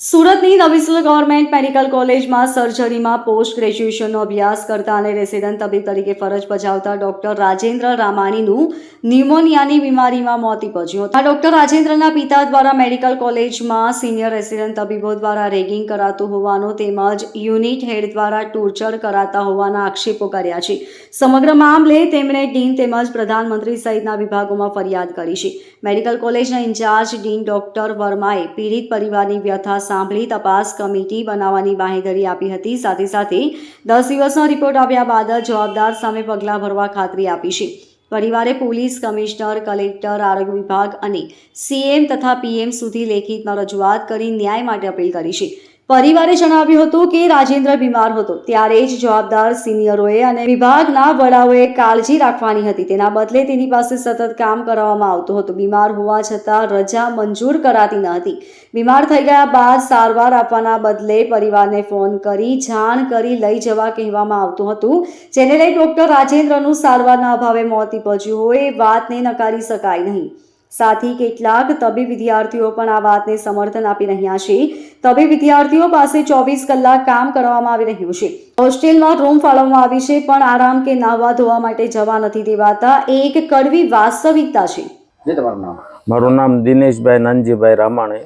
સુરતની નવીસલ government medical કોલેજમાં સર્જરીમાં post ગ્રેજ્યુએશનનો અભ્યાસ કરતા અને રેસિડન્ટ તબીબ તરીકે ફરજ બજાવતા ડોક્ટર રાજેન્દ્ર રામાણીનું ન્યુમોનિયાની બીમારીમાં મોત નીપજ્યું આ ડોક્ટર રાજેન્દ્રના પિતા દ્વારા મેડિકલ કોલેજમાં સિનિયર રેસિડન્ટ તબીબો દ્વારા રેગિંગ કરાતું હોવાનો તેમજ યુનિટ હેડ દ્વારા ટોર્ચર કરાતા હોવાના આક્ષેપો કર્યા છે. સમગ્ર મામલે તેમણે ડીન તેમજ પ્રધાનમંત્રી સહિતના વિભાગોમાં ફરિયાદ કરી છે. મેડિકલ કોલેજના ઇન્ચાર્જ ડીન ડોક્ટર વર્માએ પીડિત પરિવારની વ્યથા સાંભળી તપાસ કમિટી બનાવવાની બાંહેધરી આપી હતી. સાથે સાથે દસ દિવસનો રિપોર્ટ આવ્યા બાદ જવાબદાર સામે પગલાં ભરવા ખાતરી આપી છે. પરિવારે પોલીસ કમિશનર, કલેક્ટર, આરોગ્ય વિભાગ અને સીએમ તથા પીએમ સુધી લેખિતમાં રજૂઆત કરી ન્યાય માટે અપીલ કરી છે. પરિવારે જણાવ્યું હતું કે રાજેન્દ્ર બીમાર હતો. ત્યારે જ જવાબદાર સિનિયરોએ અને વિભાગના વડાઓએ કાળજી રાખવાની હતી. તેના બદલે તેની પાસે સતત કામ કરાવવામાં આવતું હતું. બીમાર હોવા છતાં રજા મંજૂર કરાતી ન હતી. બીમાર થઈ ગયા બાદ સારવાર આપવાના બદલે પરિવારને ફોન કરી જાણ કરી લઈ જવા કહેવામાં આવતું હતું. જેને લઈ ડોક્ટર રાજેન્દ્રનું સારવારના અભાવે મોત નીપજ્યું હોય એ વાતને નકારી શકાય નહીં. સાથી કેટલાક તબી વિદ્યાર્થીઓ પણ આ વાતને સમર્થન આપી રહ્યા છે. તબી વિદ્યાર્થીઓ પાસે ચોવીસ કલાક કામ કરવામાં આવી રહ્યું છે. હોસ્ટેલમાં રૂમ ફાળવવામાં આવી છે પણ આરામ કે નાહવા ધોવા માટે જવા નથી દેવાતા. એ એક કડવી વાસ્તવિકતા છે. જે તમારું નામ? મારું નામ દિનેશભાઈ નાનજીભાઈ રામાણે.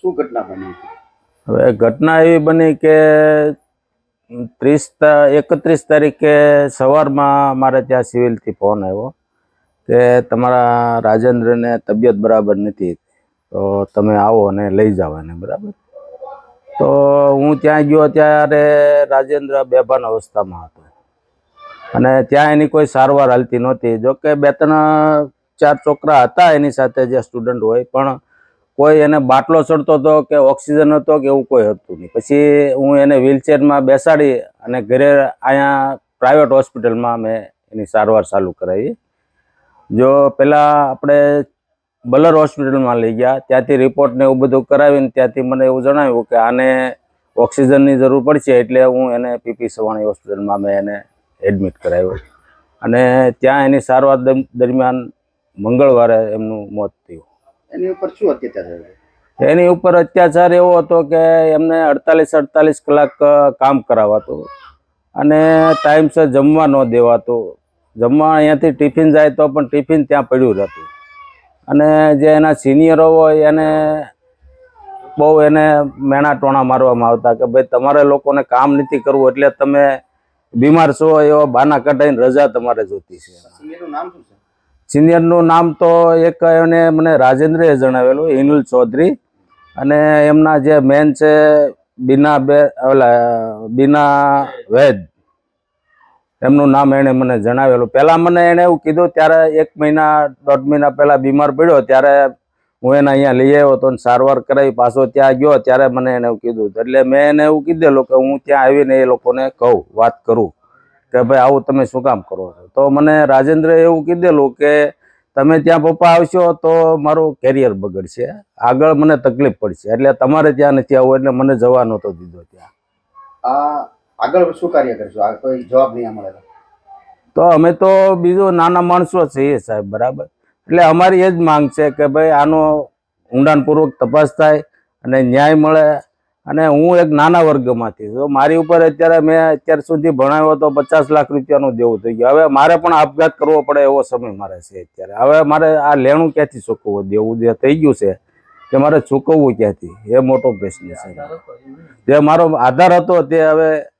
શું ઘટના બની હવે ઘટના એવી બની કે ત્રીસ એકત્રીસ તારીખે સવારમાં મારે ત્યાં સિવિલથી ફોન આવ્યો. કે તમારા રાજેન્દ્રને તબિયત બરાબર નથી, તો તમે આવો અને લઈ જાઓ એને, બરાબર? તો હું ત્યાં ગયો ત્યારે રાજેન્દ્ર બેભાન અવસ્થામાં હતો. અને ત્યાં એની કોઈ સારવાર હાલતી નહોતી. જોકે બે ત્રણ, ચાર છોકરા હતા એની સાથે જે સ્ટુડન્ટ હોય, પણ કોઈ એને બાટલો ચડતો હતો કે ઓક્સિજન હતો કે એવું કોઈ હતું નહીં. પછી હું એને વ્હીલચેરમાં બેસાડી અને ઘરે અહીંયા પ્રાઇવેટ હોસ્પિટલમાં મેં એની સારવાર ચાલુ કરાવી. જો પહેલાં આપણે બલર હોસ્પિટલમાં લઈ ગયા ત્યાંથી રિપોર્ટ ને એવું બધું કરાવીને ત્યાંથી મને એવું જણાવ્યું કે આને ઓક્સિજનની જરૂર પડશે એટલે હું એને પીપી સવાણી હોસ્પિટલમાં મેં એને એડમિટ કરાવ્યો. અને ત્યાં એની સારવાર દરમ- દરમિયાન મંગળવારે એમનું મોત થયું. એની ઉપર શું અત્યાચાર થયો? એની ઉપર અત્યાચાર એવો હતો કે એમને અડતાલીસ અડતાલીસ કલાક કામ કરાવાતું. અને ટાઈમસર જમવા ન દેવાતું. જમવા અહીંયાથી ટિફિન જાય તો પણ ટિફિન ત્યાં પડ્યું રહેતું અને જે એના સિનિયરો હોય એને બહુ એને મેણા ટોણા મારવામાં આવતા કે ભાઈ તમારે લોકોને કામ નથી કરવું એટલે તમે બીમાર છો એવા બાના કઢાઈને રજા તમારે જોતી છે. સિનિયરનું નામ શું છે? સિનિયરનું નામ તો એક એને મને રાજેન્દ્રએ જણાવેલું હિનુલ ચૌધરી. અને એમના જે મેન છે બીના બે ઓલા બીના વૈદ. એમનું નામ એણે મને જણાવેલું. પહેલાં મને એણે એવું કીધું, ત્યારે એક મહિના, દોઢ મહિના પહેલાં બીમાર પડ્યો, ત્યારે હું એને અહીંયા લઈ આવ્યો હતો અને સારવાર કરાવી, પાછો ત્યાં ગયો, ત્યારે મને એને એવું કીધું. એટલે મેં એને એવું કીધેલું કે હું ત્યાં આવીને એ લોકોને કહું, વાત કરું કે ભાઈ, આવું તમે શું કામ કરો તો મને રાજેન્દ્રએ એવું કીધેલું કે, તમે ત્યાં પપ્પા આવશો તો મારું કેરિયર બગડશે. આગળ મને તકલીફ પડશે. એટલે તમારે ત્યાં નથી આવવું, એટલે મને જવા નહોતો દીધો ત્યાં. આ આગળ શું કાર્ય કરશો? કોઈ જવાબ નહીં મળે? તો. અમે તો બીજું નાના માણસો છીએ સાહેબ, બરાબર? એટલે અમારી એ જ માંગ છે કે ભાઈ આનો ઊંડાણપૂર્વક તપાસ થાય અને ન્યાય મળે. અને હું એક નાના વર્ગમાંથી તો મારી ઉપર અત્યારે મેં અત્યાર સુધી ભણાવ્યો તો પચાસ લાખ રૂપિયાનું દેવું થઈ ગયું. હવે મારે પણ આપઘાત કરવો પડે એવો સમય મારે છે અત્યારે. હવે મારે આ લેણું ક્યાંથી ચૂકવવું? દેવું જે થઈ ગયું છે કે મારે ચૂકવવું ક્યાંથી? એ મોટો પ્રશ્ન છે. જે મારો આધાર હતો તે હવે